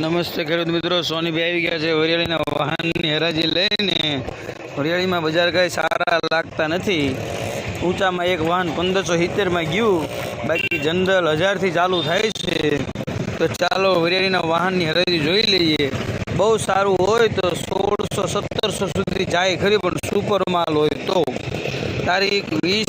નમસ્તે ખેડૂત મિત્રો, સોનીભાઈ આવી ગયા છે વરિયાળીના વાહનની હરાજી લઈને. વરિયાળીમાં બજાર કાંઈ સારા લાગતા નથી. ઊંચામાં એક વાહન પંદરસો સિત્તેરમાં ગયું. બાકી જનરલ હજારથી ચાલુ થાય છે. તો ચાલો વરિયાળીના વાહનની હરાજી જોઈ લઈએ. બહુ સારું હોય તો સોળસો સત્તરસો સુધી જાય ખરી, પણ સુપર માલ હોય તો. તારીખ વીસ.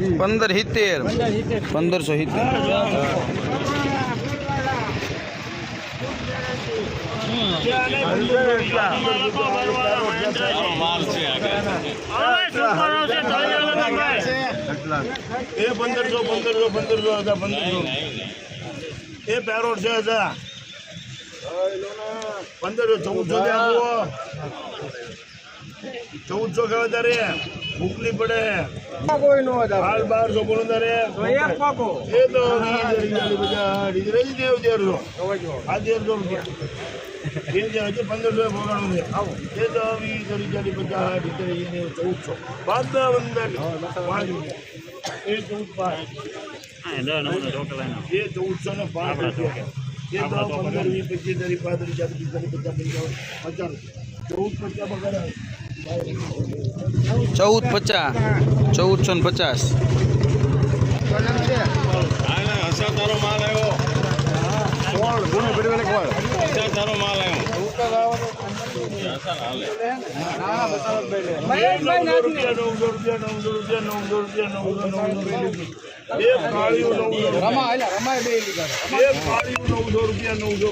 પંદર સિત્તેર પંદરસો સિત્તેર. એ પંદરસો પંદરસો પંદરસો હતા એ પેરોટ છે હતા પંદરસો ચૌદસો ચૌદસો કે વધારે ભૂખલી પડે હાલ બારસો બોલો તારે એ તો ડીઝલ બધા ડીઝલ જ દેવ તેરસો આ તેરસો રૂપિયા હજી પંદરસો ભોગાડું છે એ તો વીસ ચાલીસ પચાસ ચૌદસો પાંચ પાંચ એ ચૌદ પાંચ. એ ચૌદસો ને પાંચ એ તો પંદર વીસ પચીસ ત્રીસ પાંત્રીસ ચાલીસ પિસ્તાલીસ પચાસ પંચાવન પચાસ ચૌદ પચાસ પગાર ચૌદ પચાસ ચૌદસો ને પચાસ. નવસો રૂપિયા બે નવસો રૂપિયા નવસો